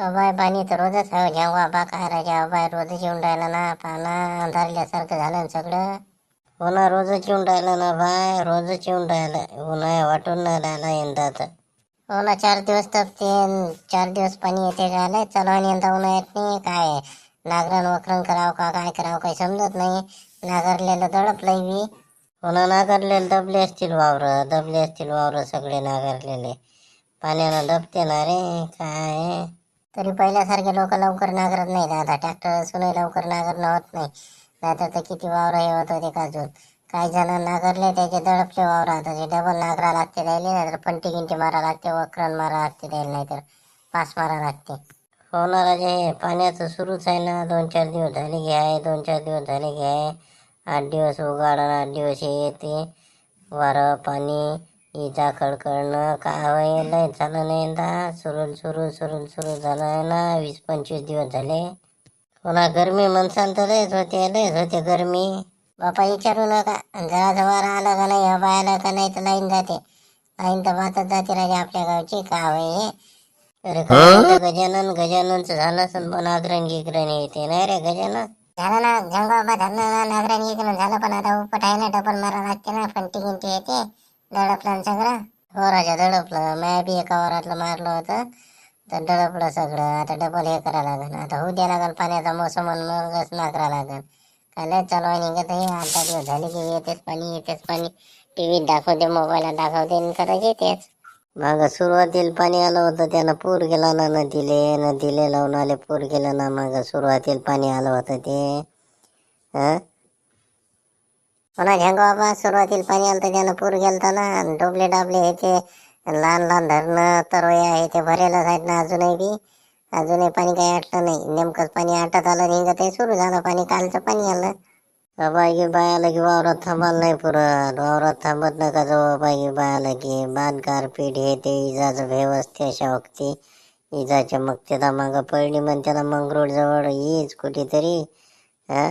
अबाय पाणी तर रोजच आहे हो, जेव्हा बा काय राजा अबाय रोजच येऊन राहिला ना पाना अंधारल्यासारखं झालं ना सगळं. हो ना रोजच येऊन राहिलं ना बाय रोजच येऊन राहिलं. उन्हाळ्या वाटून नाही राहिला यंदा तर. हो ना चार दिवस तर ते चार दिवस पाणी येते झालं चला आणि यंदा उन्हाळ्यात नाही. काय? नागरण वक्रण करावं का काय करावं काही समजत नाही. नागरलेलं दडपलंय मी. हो ना दबले असतील वावर दबले असतील वावर सगळे नागरलेले. पाण्यानं दबते ना रे काय? तरी पहिल्यासारखे लोक लवकर नागरत नाही आता. ट्रॅक्टर असूनही लवकर नागरणं होत नाही. नाहीतर तर किती वावर हे होत होते काजून. काही जण नागरले त्याचे दडपचे वावर आता जे डबल नागरा लागते राहिले नाहीतर पंटी गिंटी मारा लागते वक्रण मारा लागते द्यायला नाहीतर पास मारा लागते. हो जे हे पाण्याचं सुरूच आहे ना. दोन चार दिवस झाले घे आहे दोन चार दिवस झाले घे आहे. आठ दिवस उघाड आठ दिवस हे येते वारं पाणी इजा कडकडणं काय लय झालं नाही यंदा सुरू सुरू सुरू सुरू झालं आहे ना? वीस पंचवीस दिवस झाले. पुन्हा गरमी म्हणसाल तर लयच होते लयच होते गरमी. बापा विचारू नका. जरा जवळ आलं का नाही हवा आलं का नाही तर लाईन जाते. लाईन तर वाहतच जाते राजा आपल्या गावची. का हे? अरे काय गजानन गजाननचं झालं पण नागरण गिगरण येते नाही रे गजानन. झालं ना? झंगाबा झालं ना नागरण गिगरण झालं. पण आता उपट आहे ना डबल मारा लागते ना. फंटी गिंटी येते. दडपलं सगळं. हो राजा दडपलं मी बी एका वरातलं मारलं होतं. तर दडपलं सगळं. आता डबल हे करायला लागेल आता होऊ द्या लागेल पाण्याचा मोसम मगच नाकरा लागेल काय लय चालू आहे निघत हे दहा दिवस झाले की येतेच पाणी येतेच पाणी. टी व्हीत दाखवते मोबाईलला दाखवते आणि खरंच येतेच मग सुरुवातीला पाणी आलं होतं. त्यानं पूर गेला ना नदीले नदीले लावून आले पूर गेला ना. मग सुरुवातीला पाणी आलं होतं ते. हं पुन्हा झंग बाबा सुरुवातीला पाणी आलं तर त्यानं पूर गेलता ना आणि डोबले डाबले हे ते लहान लहान धरणं तरोया हे ते भरेलच आहेत ना अजूनही बी. अजूनही पाणी काही आटलं नाही. नेमकंच पाणी आटत आलं निघत ते सुरू झालं पाणी कालचं पाणी आलं. बाई बाय आलं की वावरात थांबाल नाही पुरत. वावरात थांबत नका जवळ बाई बाय आलं की. बांधकार पीठ हे ते इजाचं भेव असते अशा वक्ती इजाच्या मग त्याला मागं पडली म्हण त्याला मंगरोड जवळ येईच कुठेतरी हा?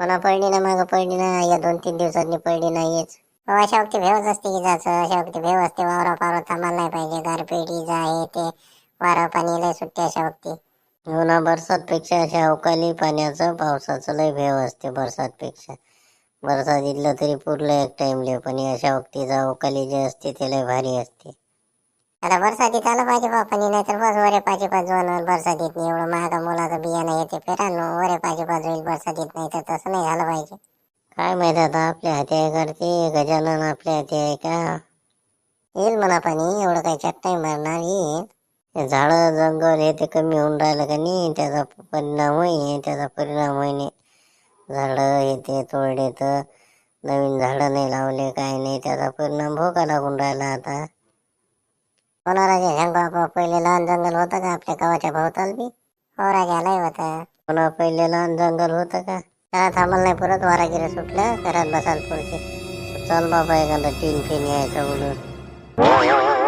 मला पडली ना मागं पडली ना या दोन तीन दिवसांनी पडली नाहीच अशा वक्ती भेवच असते इजाचं अशा वक्ती भेव असते वावरा पावरा थांबायला नाही पाहिजे. गारपीट इजा हे ते वारा पाणी लय सुटते अशा वक्ती हो ना बरसातपेक्षा अशा अवकाळी पाण्याचं पावसाचं लय भेव असते बरसातपेक्षा. बरसात इथलं तरी पुरलं एक टाइमले पण अशा वक्तीचा अवकाळी जे असते ते लय भारी असते. आता बरसातीत आलं पाहिजे बा पाणी नाही तर बस वरे पाची पाच होणार बरसातीत नाही एवढं महागा मुलाचं बियाणं येते फेरानो वरे पाची पाच होईल बरसातीत नाही तर तसं नाही झालं पाहिजे. काय माहीत आता आपल्या हाती आहे करते गजानन आपल्या हाती आहे का? येईल म्हणा पाणी एवढं काही चट नाही मारणार येईल. झाडं जंगल हे ते कमी होऊन राहिलं का नाही त्याचा परिणाम होईल त्याचा परिणाम होईने झाडं हे ते तोडले तर नवीन झाडं नाही लावले काही नाही त्याचा परिणाम भोगा लागून राहिला आता. होणार राजा पहिले लहान जंगल होतं का? आपल्या गावाच्या भोवताल बी. हो राजा लय होतं. पुन्हा पहिले लहान जंगल होतं का? त्याला थांबल नाही परत. वारागिरी सुटलं घरात बसाल पुढचे चल बाबा एखादं टीन फिन यायचं उडून